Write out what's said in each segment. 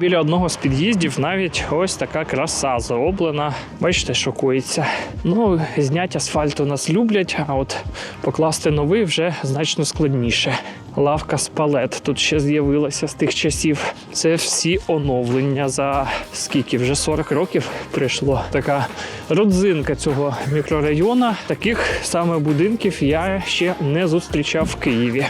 Біля одного з під'їздів навіть ось така краса зроблена. Бачите, шокується. Ну, знять асфальт у нас люблять, а от покласти новий вже значно складніше. Лавка з палет тут ще з'явилася з тих часів. Це всі оновлення за скільки вже 40 років прийшло. Така родзинка цього мікрорайону. Таких саме будинків я ще не зустрічав в Києві.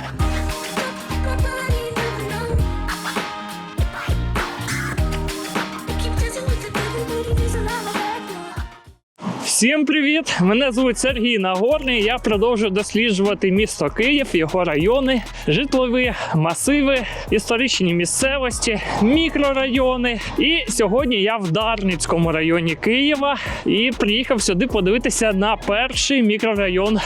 Всім привіт! Мене звуть Сергій Нагорний. Я продовжую досліджувати місто Київ, його райони, житлові масиви, історичні місцевості, мікрорайони. І сьогодні я в Дарницькому районі Києва і приїхав сюди подивитися на перший мікрорайон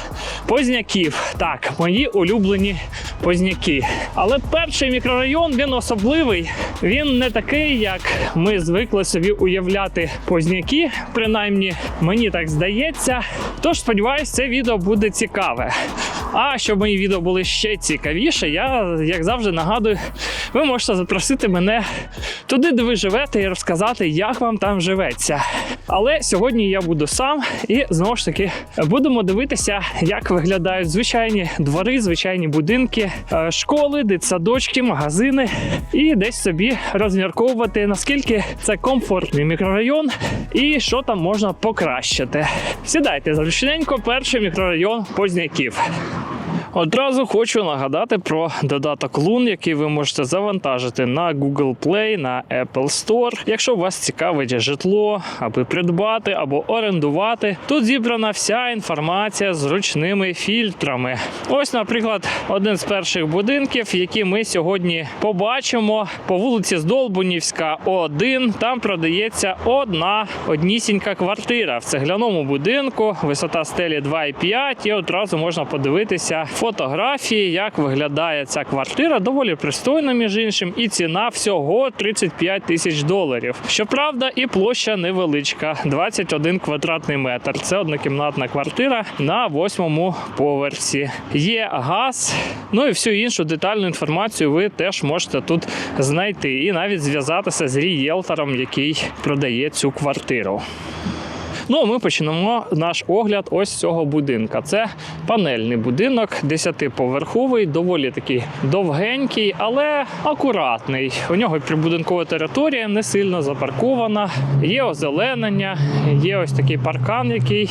Позняків. Так, мої улюблені Позняки. Але перший мікрорайон він особливий. Він не такий, як ми звикли собі уявляти Позняки. Принаймні, мені так здається. Тож сподіваюсь, це відео буде цікаве. А щоб мої відео були ще цікавіше, я, як завжди, нагадую, ви можете запросити мене туди, де ви живете, і розказати, як вам там живеться. Але сьогодні я буду сам і знову ж таки будемо дивитися, як виглядають звичайні двори, звичайні будинки, е, школи, дитсадочки, магазини, і десь собі розмірковувати, наскільки це комфортний мікрорайон і що там можна покращити. Сідайте зручненько, перший мікрорайон Позняків. Одразу хочу нагадати про додаток Loon, який ви можете завантажити на Google Play, на Apple Store. Якщо вас цікавить житло, аби придбати або орендувати, тут зібрана вся інформація з зручними фільтрами. Ось, наприклад, один з перших будинків, які ми сьогодні побачимо по вулиці Здолбунівська, 1. Там продається одна однісінька квартира в цегляному будинку, висота стелі 2,5, і одразу можна подивитися фотографії, як виглядає ця квартира. Доволі пристойна, між іншим, і ціна всього 35 тисяч доларів. Щоправда, і площа невеличка 21 квадратний метр. Це однокімнатна квартира на восьмому поверсі. Є газ, ну і всю іншу детальну інформацію ви теж можете тут знайти і навіть зв'язатися з рієлтором, який продає цю квартиру. Ну, а ми почнемо наш огляд ось цього будинка. Це панельний будинок, 10-поверховий, доволі такий довгенький, але акуратний. У нього прибудинкова територія не сильно запаркована. Є озеленення, є ось такий паркан, який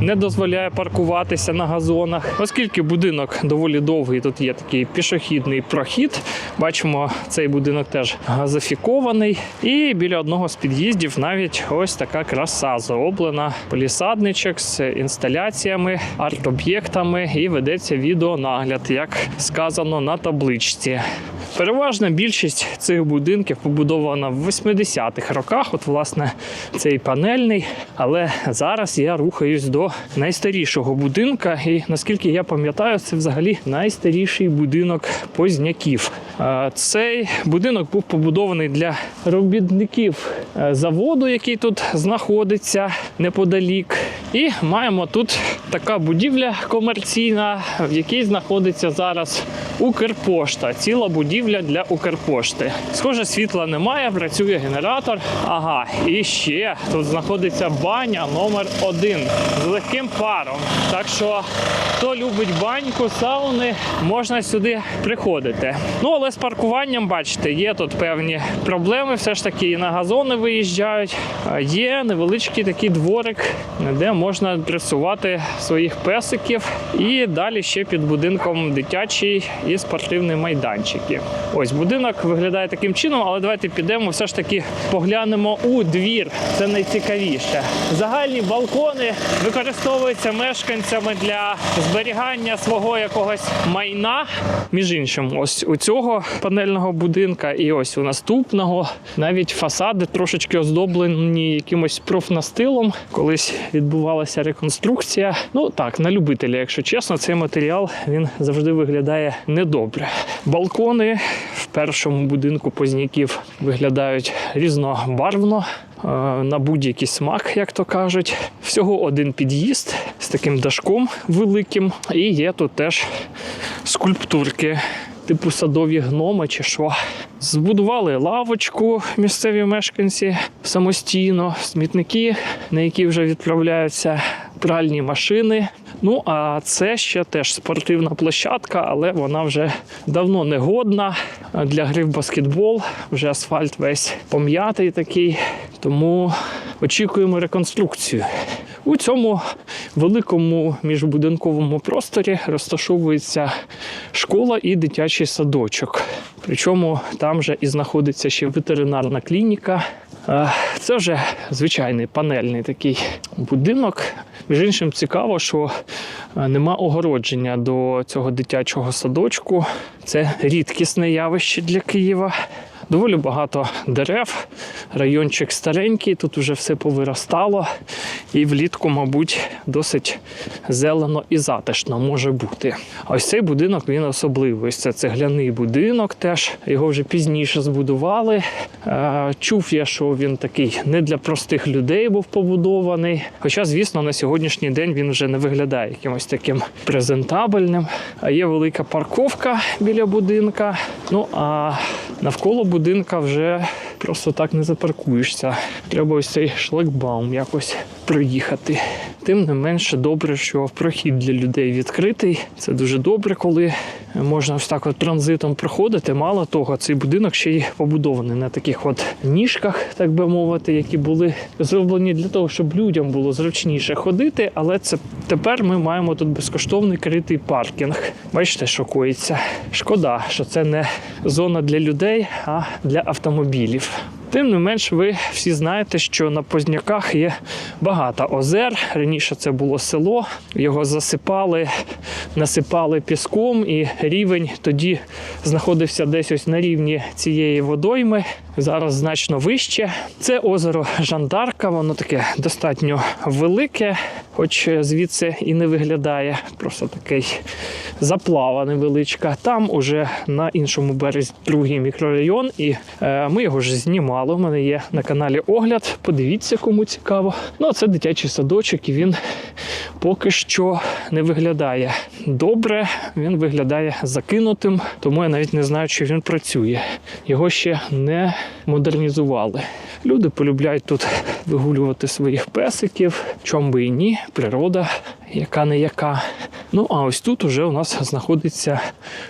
не дозволяє паркуватися на газонах. Оскільки будинок доволі довгий, тут є такий пішохідний прохід. Бачимо, цей будинок теж газифікований. І біля одного з під'їздів навіть ось така краса зроблена. Полісадничок з інсталяціями, арт-об'єктами і ведеться відеонагляд, як сказано на табличці. Переважна більшість цих будинків побудована в 80-х роках. От, власне, цей панельний. Але зараз я рухаюсь до найстарішого будинка. І наскільки я пам'ятаю, це взагалі найстаріший будинок Позняків. Цей будинок був побудований для робітників е, заводу, який тут знаходиться неподалік. І маємо тут така будівля комерційна, в якій знаходиться зараз Укрпошта. Ціла будівля для Укрпошти. Схоже, світла немає, працює генератор. Ага, і ще тут знаходиться баня номер один з легким паром. Так що, хто любить баньку, сауни, можна сюди приходити. Ну, але з паркуванням, бачите, є тут певні проблеми. Все ж таки і на газони виїжджають. Є невеличкий такий дворик, де можна дресувати своїх песиків. І далі ще під будинком дитячий і спортивний майданчики. Ось будинок виглядає таким чином, але давайте підемо все ж таки поглянемо у двір. Це найцікавіше. Загальні балкони використовуються мешканцями для зберігання свого якогось майна. Між іншим, ось у цього панельного будинка і ось у наступного навіть фасади трошечки оздоблені якимось профнастилом. Колись відбувалася реконструкція. Ну так, на любителя, якщо чесно, цей матеріал він завжди виглядає недобре. Балкони в першому будинку позняків виглядають різнобарвно. е, На будь-який смак, як то кажуть. Всього один під'їзд з таким дашком великим. І є тут теж скульптурки, типу садові гноми чи що. Збудували лавочку місцеві мешканці самостійно, смітники, на які вже відправляються пральні машини. Ну а це ще теж спортивна площадка, але вона вже давно не годна для гри в баскетбол. Вже асфальт весь пом'ятий такий. Тому очікуємо реконструкцію. У цьому великому міжбудинковому просторі розташовується школа і дитячий садочок. Причому там же і знаходиться ще ветеринарна клініка. Це вже звичайний панельний такий будинок. Між іншим, цікаво, що е, нема огородження до цього дитячого садочку. Це рідкісне явище для Києва. Доволі багато дерев, райончик старенький, тут вже все повиростало, і влітку, мабуть, досить зелено і затишно може бути. Ось цей будинок він особливий. Ось Це цегляний будинок, теж його вже пізніше збудували. Е, Чув я, що він такий не для простих людей був побудований. Хоча, звісно, на сьогоднішній день він вже не виглядає якимось таким презентабельним. Є велика парковка біля будинка. Ну а навколо будинка вже просто так не запаркуєшся. Треба ось цей шлагбаум якось проїхати. Тим не менше добре, що прохід для людей відкритий. Це дуже добре, коли можна ось так от транзитом проходити. Мало того, цей будинок ще й побудований на таких от ніжках, так би мовити, які були зроблені для того, щоб людям було зручніше ходити. Але це тепер ми маємо тут безкоштовний критий паркінг. Бачите, що коїться. Шкода, що це не зона для людей, а для автомобілів. Тим не менш, ви всі знаєте, що на Позняках є багато озер. Раніше це було село, його засипали, насипали піском, і рівень тоді знаходився десь ось на рівні цієї водойми. Зараз значно вище. Це озеро Жандарка, воно таке достатньо велике, хоч звідси і не виглядає. Просто такий заплава невеличка. Там уже на іншому березі другий мікрорайон, і е, ми його ж знімали. У мене є на каналі огляд. Подивіться, кому цікаво. Ну, а це дитячий садочок, і він поки що не виглядає добре. Він виглядає закинутим, тому я навіть не знаю, чи він працює. Його ще не модернізували. Люди полюбляють тут вигулювати своїх песиків, чом би і ні, природа, яка не яка. Ну а ось тут уже у нас знаходиться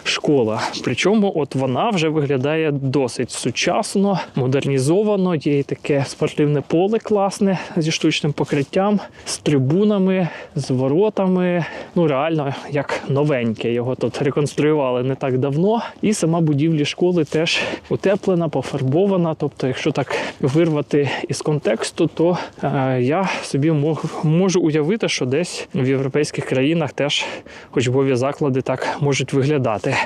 школа. Причому, от вона вже виглядає досить сучасно, модернізовано. Є і таке спортивне поле класне зі штучним покриттям, з трибунами, з воротами. Ну реально як новеньке. Його тут реконструювали не так давно. І сама будівля школи теж утеплена, пофарбована. Тобто, якщо так вирвати із контексту, то е, я собі мог, можу уявити, що десь в європейських країнах теж учбові заклади так можуть виглядати.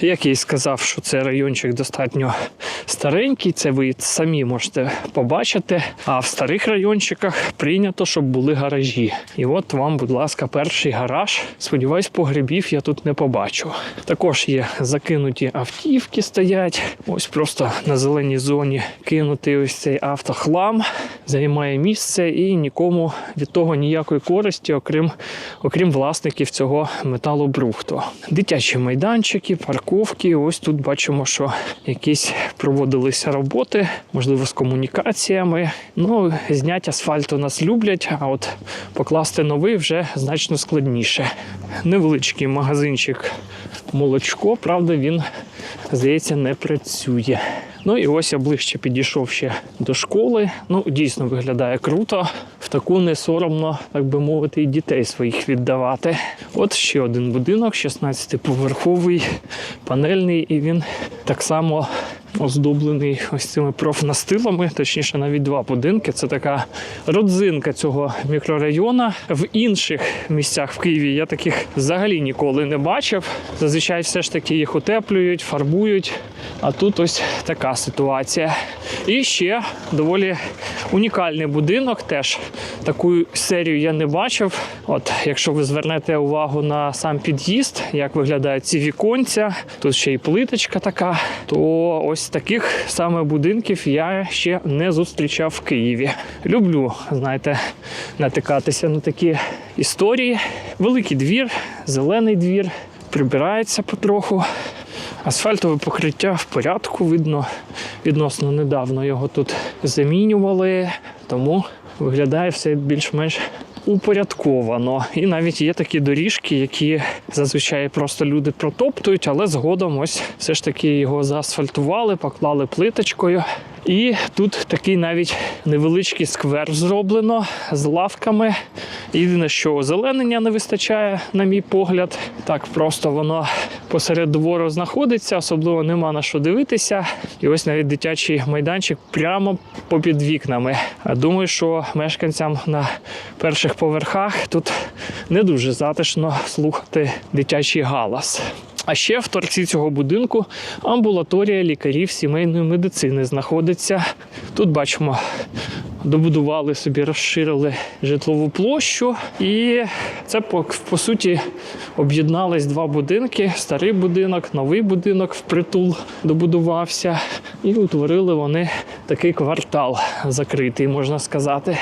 Як я і сказав, що це райончик достатньо старенький, це ви самі можете побачити. А в старих райончиках прийнято, щоб були гаражі. І от вам, будь ласка, перший гараж. Сподіваюсь, погребів я тут не побачу. Також є закинуті автівки, стоять. Ось просто на зеленій зоні кинутий ось цей автохлам, займає місце і нікому від того ніякої користі, окрім, окрім власників цього металобрухту. Дитячі майданчики, парковки. Ось тут бачимо, що якісь проводилися роботи, можливо, з комунікаціями. Ну, знять асфальт у нас люблять, а от покласти новий вже значно складніше. Невеличкий магазинчик молочко, правда, він, здається, не працює. Ну і ось я ближче підійшов ще до школи. Ну, дійсно виглядає круто. В таку не соромно, так би мовити, і дітей своїх віддавати. От ще один будинок, 16-поверховий, панельний, і він так само оздоблений ось цими профнастилами, точніше, навіть два будинки. Це така родзинка цього мікрорайону. В інших місцях в Києві я таких взагалі ніколи не бачив. Зазвичай все ж таки їх утеплюють, фарбують. А тут ось така ситуація. І ще доволі унікальний будинок. Теж таку серію я не бачив. От, якщо ви звернете увагу на сам під'їзд, як виглядають ці віконця, тут ще й плиточка така, то ось таких саме будинків я ще не зустрічав в Києві. Люблю, знаєте, натикатися на такі історії. Великий двір, зелений двір, прибирається потроху. Асфальтове покриття в порядку видно. Відносно недавно його тут замінювали, тому виглядає все більш-менш упорядковано. І навіть є такі доріжки, які зазвичай просто люди протоптують, але згодом ось все ж таки його заасфальтували, поклали плиточкою. І тут такий навіть невеличкий сквер зроблено з лавками. Єдине, що озеленення не вистачає, на мій погляд. Так просто воно посеред двору знаходиться, особливо нема на що дивитися. І ось навіть дитячий майданчик прямо попід вікнами. А Думаю, що мешканцям на перших поверхах тут не дуже затишно слухати дитячий галас. А ще в торці цього будинку амбулаторія лікарів сімейної медицини знаходиться. Тут бачимо, добудували собі, розширили житлову площу, і це по, суті об'єднались два будинки: старий будинок, новий будинок впритул добудувався, і утворили вони такий квартал закритий, можна сказати.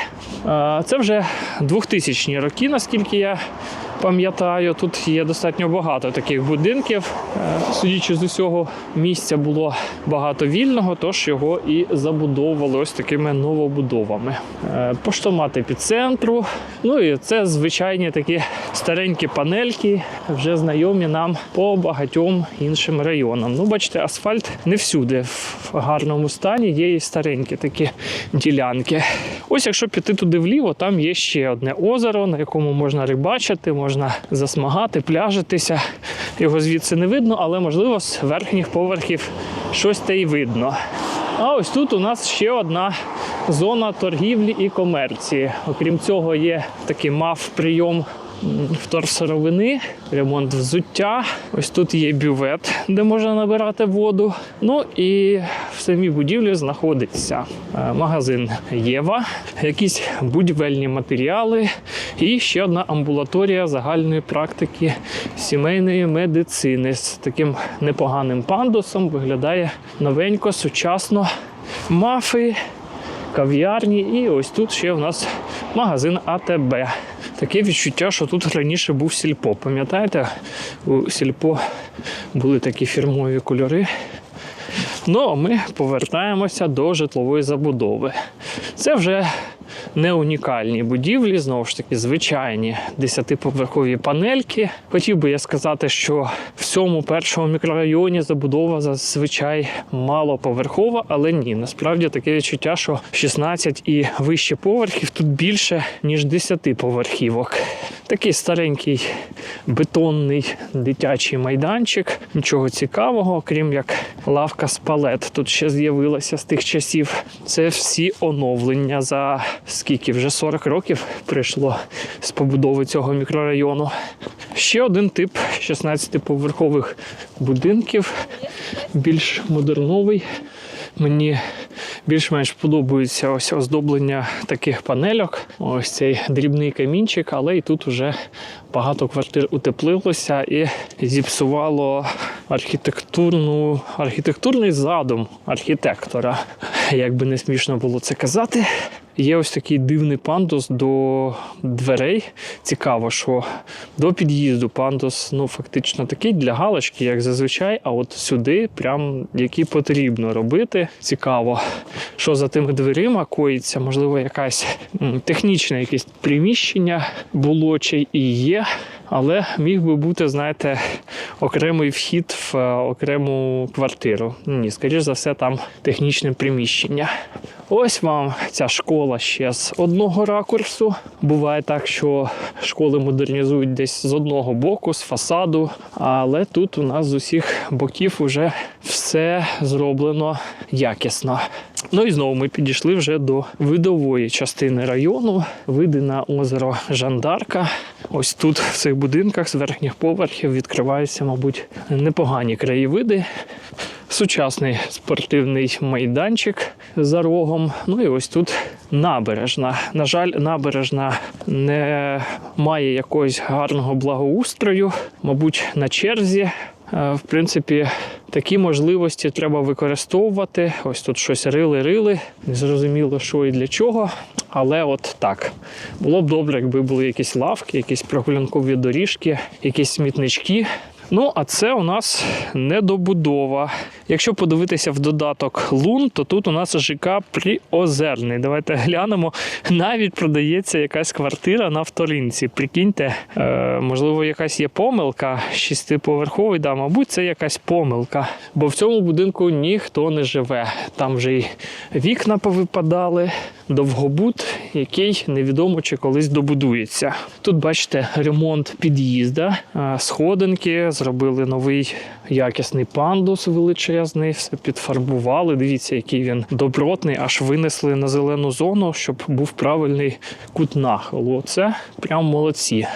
Це вже 2000-ні роки, наскільки я пам'ятаю, тут є достатньо багато таких будинків. Е, Судячи з усього, місця було багато вільного, тож його і забудовували ось такими новобудовами. Е, Поштомат епіцентру. Ну і це звичайні такі старенькі панельки, вже знайомі нам по багатьом іншим районам. Ну, бачите, асфальт не всюди в гарному стані, є і старенькі такі ділянки. Ось якщо піти туди вліво, там є ще одне озеро, на якому можна рибачити, можна засмагати, пляжитися. Його звідси не видно, але можливо з верхніх поверхів щось те й видно. А ось тут у нас ще одна зона торгівлі і комерції. Окрім цього, є такий мав прийом вторсировини, ремонт взуття. Ось тут є бювет, де можна набирати воду. Ну і в самій будівлі знаходиться е, магазин Єва, якісь будівельні матеріали і ще одна амбулаторія загальної практики сімейної медицини з таким непоганим пандусом. Виглядає новенько, сучасно. Мафи, кав'ярні, і ось тут ще в нас магазин АТБ. Таке відчуття, що тут раніше був сільпо. Пам'ятаєте, у сільпо були такі фірмові кольори. Ну, а ми повертаємося до житлової забудови. Це вже не унікальні будівлі, знову ж таки, звичайні десятиповерхові панельки. Хотів би я сказати, що в цьому першому мікрорайоні забудова зазвичай малоповерхова, але ні. Насправді таке відчуття, що 16 і вище поверхів тут більше, ніж 10 поверхівок. Такий старенький бетонний дитячий майданчик. Нічого цікавого, крім як лавка з палет. Тут ще з'явилася з тих часів. Це всі оновлення за скільки вже 40 років прийшло з побудови цього мікрорайону. Ще один тип 16-поверхових будинків, більш модерновий. Мені більш-менш подобається ось оздоблення таких панельок. Ось цей дрібний камінчик, але і тут вже багато квартир утеплилося і зіпсувало архітектурну, архітектурний задум архітектора. Як би не смішно було це казати. Є ось такий дивний пандус до дверей. Цікаво, що до під'їзду пандус ну, фактично такий для галочки, як зазвичай, а от сюди, прям який потрібно робити. Цікаво, що за тими дверима коїться, можливо, якась технічне якесь приміщення було чи і є. Але міг би бути, знаєте, окремий вхід в е, окрему квартиру. Ні, скоріш за все, там технічне приміщення. Ось вам ця школа ще з одного ракурсу. Буває так, що школи модернізують десь з одного боку, з фасаду, але тут у нас з усіх боків вже все зроблено якісно. Ну і знову ми підійшли вже до видової частини району. Види на озеро Жандарка. Ось тут в цих будинках з верхніх поверхів відкриваються, мабуть, непогані краєвиди. Сучасний спортивний майданчик за рогом. Ну і ось тут набережна. На жаль, набережна не має якогось гарного благоустрою, мабуть, на черзі. Е, В принципі, такі можливості треба використовувати. Ось тут щось рили-рили, не зрозуміло, що і для чого. Але от так. Було б добре, якби були якісь лавки, якісь прогулянкові доріжки, якісь смітнички. Ну, а це у нас недобудова. Якщо подивитися в додаток Лун, то тут у нас ЖК Приозерний. Давайте глянемо. Навіть продається якась квартира на вторинці. Прикиньте, е, можливо, якась є помилка. Шестиповерховий, да, мабуть, це якась помилка. Бо в цьому будинку ніхто не живе. Там вже й вікна повипадали, довгобут, який невідомо чи колись добудується. Тут бачите ремонт під'їзда, сходинки, зробили новий якісний пандус величезний, все підфарбували. Дивіться, який він добротний, аж винесли на зелену зону, щоб був правильний кут нахилу. Це прям молодці.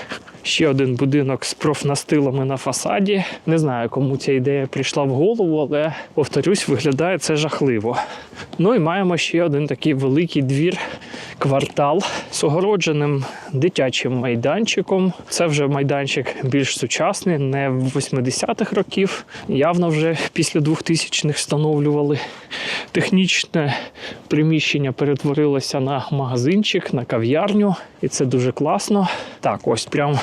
Ще один будинок з профнастилами на фасаді. Не знаю, кому ця ідея прийшла в голову, але повторюсь, виглядає це жахливо. Ну і маємо ще один такий великий двір, квартал з огородженим дитячим майданчиком. Це вже майданчик більш сучасний, не в 80-х років. Явно вже після 2000-х встановлювали. Технічне приміщення перетворилося на магазинчик, на кав'ярню, і це дуже класно. Так, ось прям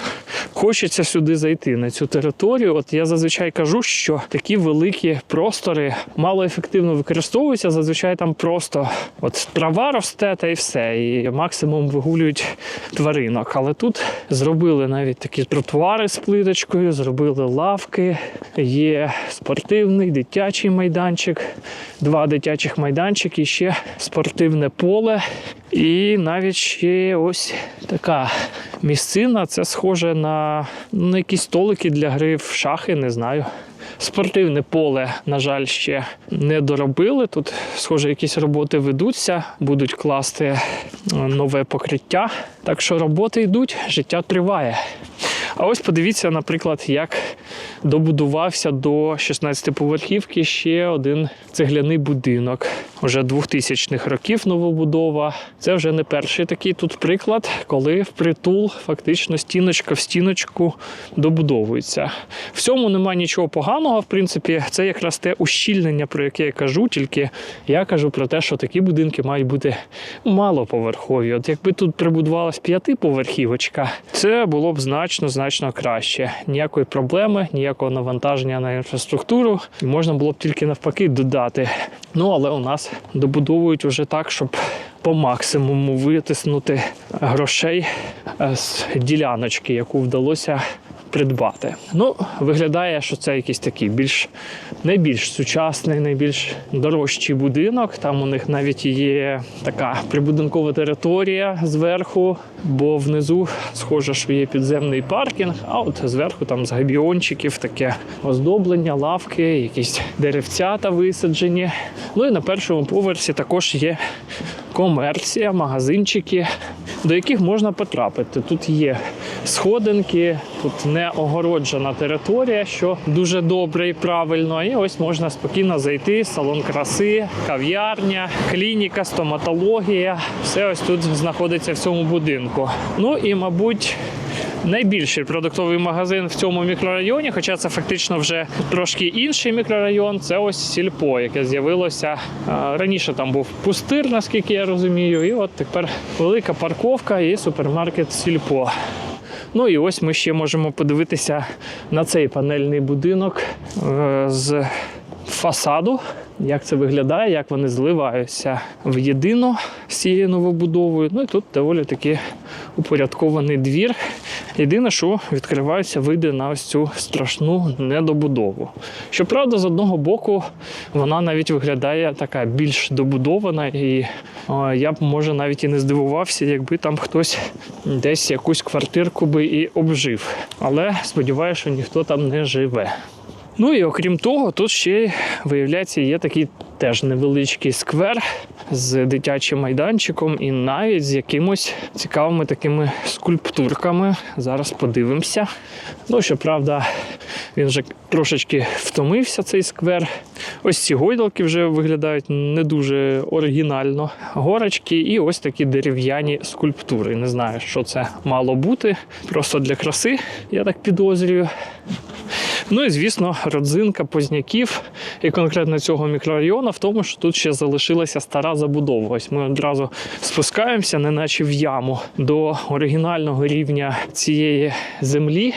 хочеться сюди зайти на цю територію. От я зазвичай кажу, що такі великі простори мало ефективно використовуються. Зазвичай там просто от трава росте та й все. І максимум вигулюють тваринок. Але тут зробили навіть такі тротуари з плиточкою, зробили лавки, є спортивний дитячий майданчик, два дитячих майданчики, ще спортивне поле. І навіть ще ось така місцина. Це схоже на, на якісь столики для гри в шахи, не знаю. Спортивне поле, на жаль, ще не доробили. Тут, схоже, якісь роботи ведуться, будуть класти е, нове покриття. Так що роботи йдуть, життя триває. А ось подивіться, наприклад, як добудувався до 16-поверхівки ще один цегляний будинок. Уже 2000-х років новобудова. Це вже не перший такий тут приклад, коли впритул фактично стіночка в стіночку добудовується. В цьому немає нічого поганого. В принципі, це якраз те ущільнення, про яке я кажу. Тільки я кажу про те, що такі будинки мають бути малоповерхові. От якби тут прибудувалась п'ятиповерхівочка, це було б значно значно краще. Ніякої проблеми, ніякого навантаження на інфраструктуру. Можна було б тільки навпаки додати. Ну але у нас добудовують уже так, щоб по максимуму витиснути грошей е, з діляночки, яку вдалося придбати. Ну, виглядає, що це якийсь такий більш найбільш сучасний, найбільш дорожчий будинок. Там у них навіть є така прибудинкова територія зверху, бо внизу схоже, що є підземний паркінг, а от зверху там з габіончиків таке оздоблення, лавки, якісь деревцята висаджені. Ну і на першому поверсі також є комерція, магазинчики, до яких можна потрапити. Тут є сходинки, тут не огороджена територія, що дуже добре і правильно. І ось можна спокійно зайти. Салон краси, кав'ярня, клініка, стоматологія. Все ось тут знаходиться в цьому будинку. Ну і, мабуть. Найбільший продуктовий магазин в цьому мікрорайоні, хоча це фактично вже трошки інший мікрорайон. Це ось сільпо, яке з'явилося раніше. Там був пустир, наскільки я розумію, і от тепер велика парковка і супермаркет сільпо. Ну і ось ми ще можемо подивитися на цей панельний будинок е, з фасаду. Як це виглядає, як вони зливаються в єдино з цією новобудовою. Ну і тут доволі таки упорядкований двір. Єдине, що відкриваються види на ось цю страшну недобудову. Щоправда, з одного боку, вона навіть виглядає така більш добудована, і о, я б може навіть і не здивувався, якби там хтось десь якусь квартирку би і обжив. Але сподіваюся, що ніхто там не живе. Ну і окрім того, тут ще виявляється є такий теж невеличкий сквер з дитячим майданчиком і навіть з якимось цікавими такими скульптурками. Зараз подивимося. Ну, щоправда, він вже трошечки втомився, цей сквер. Ось ці гойдалки вже виглядають не дуже оригінально. Горочки і ось такі дерев'яні скульптури. Не знаю, що це мало бути. Просто для краси, я так підозрюю. Ну і звісно, родзинка позняків і конкретно цього мікрорайону в тому, що тут ще залишилася стара забудова. Ось ми одразу спускаємося, неначе в яму до оригінального рівня цієї землі.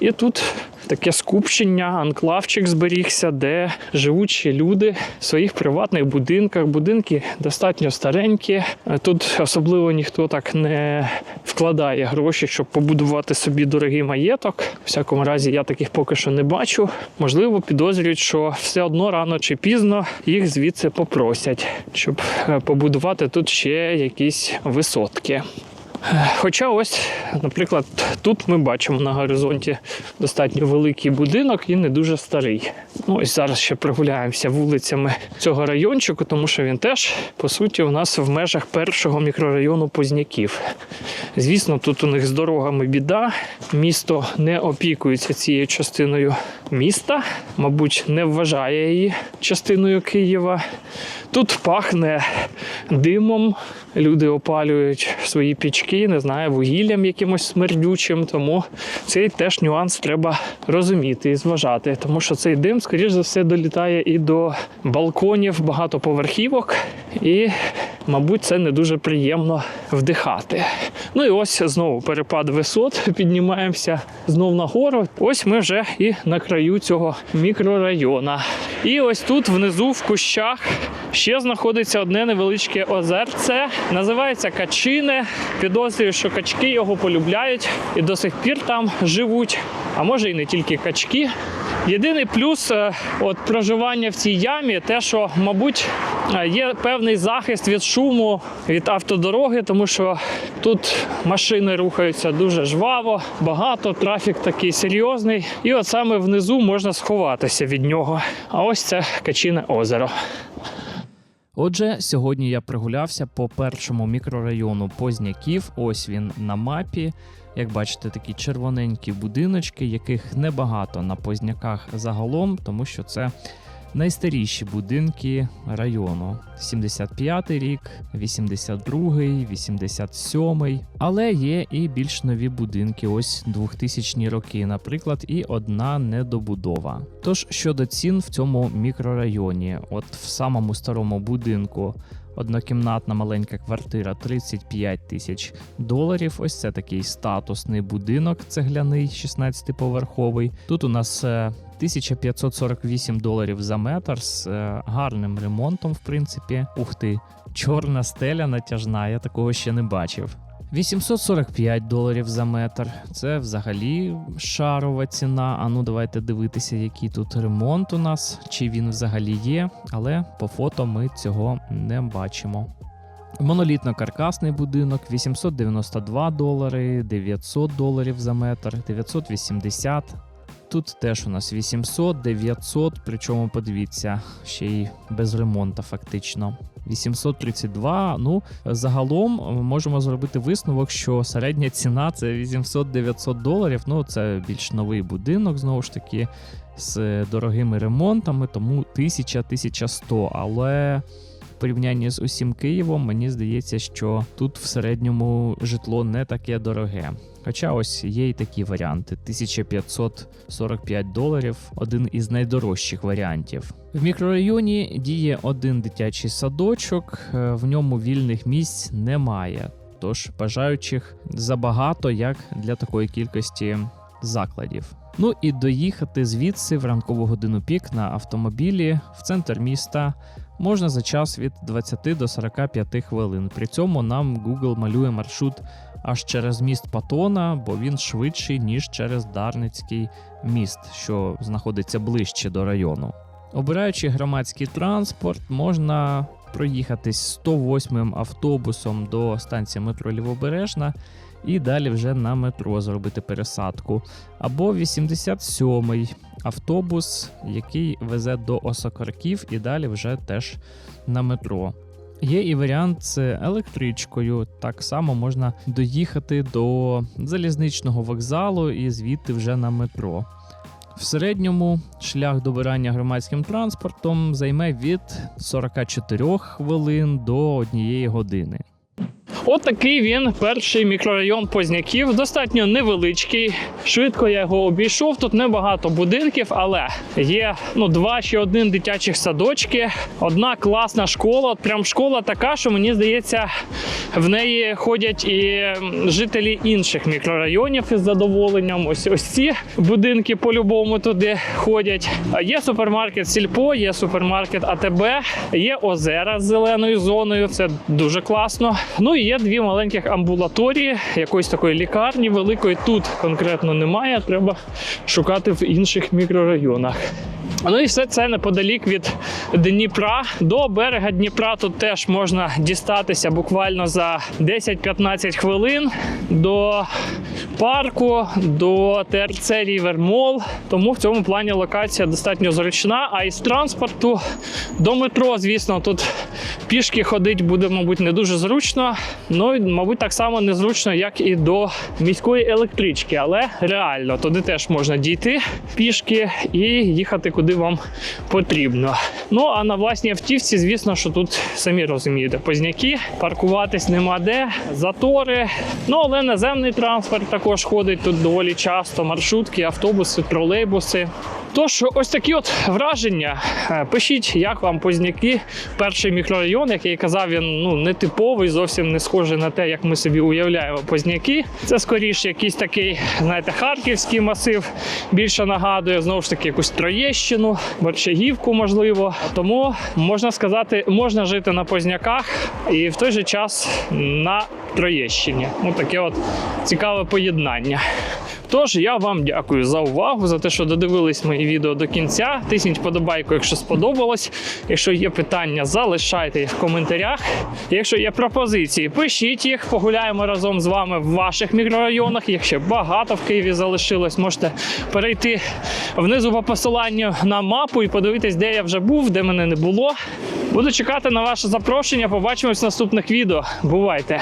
І тут таке скупчення, анклавчик зберігся, де живуть ще люди в своїх приватних будинках. Будинки достатньо старенькі. Тут особливо ніхто так не вкладає гроші, щоб побудувати собі дорогий маєток. В всякому разі, я таких поки що не бачу. Можливо, підозрюють, що все одно рано чи пізно їх звідси попросять, щоб е, побудувати тут ще якісь висотки. Хоча ось, наприклад, тут ми бачимо на горизонті достатньо великий будинок і не дуже старий. Ну ось зараз ще прогуляємося вулицями цього райончику, тому що він теж по суті у нас в межах першого мікрорайону Позняків. Звісно, тут у них з дорогами біда. Місто не опікується цією частиною міста, мабуть, не вважає її частиною Києва. Тут пахне димом. Люди опалюють свої пічки, не знаю, вугіллям якимось смердючим. Тому цей теж нюанс треба розуміти і зважати. Тому що цей дим, скоріш за все, долітає і до балконів багатоповерхівок, і, мабуть, це не дуже приємно вдихати. Ну і ось знову перепад висот. Піднімаємося знов нагору. Ось ми вже і на краю цього мікрорайона. І ось тут внизу в кущах ще знаходиться одне невеличке озерце. Називається Качине. Підозрюю, що качки його полюбляють і до сих пір там живуть. А може і не тільки качки. Єдиний плюс е, от проживання в цій ямі, те, що, мабуть, е, є певний захист від шуму від автодороги, тому що тут машини рухаються дуже жваво, багато, трафік такий серйозний. І от саме внизу можна сховатися від нього. А ось це Качине озеро. Отже, сьогодні я прогулявся по першому мікрорайону Позняків. Ось він на мапі. Як бачите, такі червоненькі будиночки, яких небагато на Позняках загалом, тому що це найстаріші будинки району. 75-й рік, 82-й, 87-й. Але є і більш нові будинки, ось 2000-ні роки, наприклад, і одна недобудова. Тож щодо цін в цьому мікрорайоні, от в самому старому будинку. Однокімнатна маленька квартира 35 тисяч доларів. Ось це такий статусний будинок цегляний, 16-поверховий. Тут у нас е, 1548 доларів за метр з е, гарним ремонтом, в принципі. Ух ти, чорна стеля натяжна, я такого ще не бачив. 845 доларів за метр. Це взагалі шарова ціна. А ну давайте дивитися, який тут ремонт у нас, чи він взагалі є, але по фото ми цього не бачимо. Монолітно-каркасний будинок 892 долари, 900 доларів за метр, 980. Тут теж у нас 800, 900, причому подивіться, ще й без ремонту фактично. 832. Ну, загалом е, можемо зробити висновок, що середня ціна це 800-900 доларів. Ну, це більш новий будинок, знову ж таки, з дорогими ремонтами, тому 1000-1100. Але порівнянні з усім Києвом, мені здається, що тут в середньому житло не таке дороге. Хоча ось є і такі варіанти: 1545 доларів один із найдорожчих варіантів. В мікрорайоні діє один дитячий садочок, е, в ньому вільних місць немає. Тож бажаючих забагато як для такої кількості закладів. Ну і доїхати звідси в ранкову годину пік на автомобілі в центр міста можна за час від 20 до 45 хвилин. При цьому нам Google малює маршрут аж через міст Патона, бо він швидший, ніж через Дарницький міст, що знаходиться ближче до району. Обираючи громадський транспорт, можна проїхатись 108 автобусом до станції метро Лівобережна і далі вже на метро зробити пересадку. Або 87-й автобус, який везе до Осокорків, і далі вже теж на метро. Є і варіант з електричкою. Так само можна доїхати до залізничного вокзалу і звідти вже на метро. В середньому шлях добирання громадським транспортом займе від 44 хвилин до 1 години. От такий він перший мікрорайон Позняків. Достатньо невеличкий. Швидко я його обійшов. Тут небагато будинків, але є ну два чи один дитячих садочки, одна класна школа. От прям школа така, що мені здається, в неї ходять і жителі інших мікрорайонів із задоволенням. Ось ось ці будинки по-любому туди ходять. Є супермаркет Сільпо, є супермаркет АТБ, є озера з зеленою зоною. Це дуже класно. Ну і є дві маленьких амбулаторії, якоїсь такої лікарні великої тут конкретно немає. Треба шукати в інших мікрорайонах. Ну і все це неподалік від Дніпра. До берега Дніпра тут теж можна дістатися буквально за 10-15 хвилин до парку, до ТРЦ Рівермол. Тому в цьому плані локація достатньо зручна. А із транспорту до метро, звісно, тут пішки ходити буде, мабуть, не дуже зручно. Ну, і, мабуть, так само незручно, як і до міської електрички, але реально туди теж можна дійти пішки і їхати куди вам потрібно. Ну а на власній автівці, звісно, що тут самі розумієте, позняки, паркуватись нема де, затори. Ну але наземний транспорт також ходить тут доволі часто. Маршрутки, автобуси, тролейбуси. Тож, ось такі от враження. Е, Пишіть, як вам позняки. Перший мікрорайон, який я казав, він ну не типовий, зовсім не схожий на те, як ми собі уявляємо позняки. Це скоріше якийсь такий, знаєте, харківський масив. Більше нагадує знову ж таки якусь Троєщину, Борщагівку, можливо. Тому можна сказати, можна жити на позняках і в той же час на Троєщині. Ну таке от цікаве поєднання. Тож я вам дякую за увагу, за те, що додивились мої відео до кінця. Тисніть вподобайку, якщо сподобалось. Якщо є питання, залишайте їх в коментарях. Якщо є пропозиції, пишіть їх. Погуляємо разом з вами в ваших мікрорайонах. Їх ще багато в Києві залишилось. Можете перейти внизу по посиланню на мапу і подивитись, де я вже був, де мене не було. Буду чекати на ваше запрошення. Побачимось в наступних відео. Бувайте!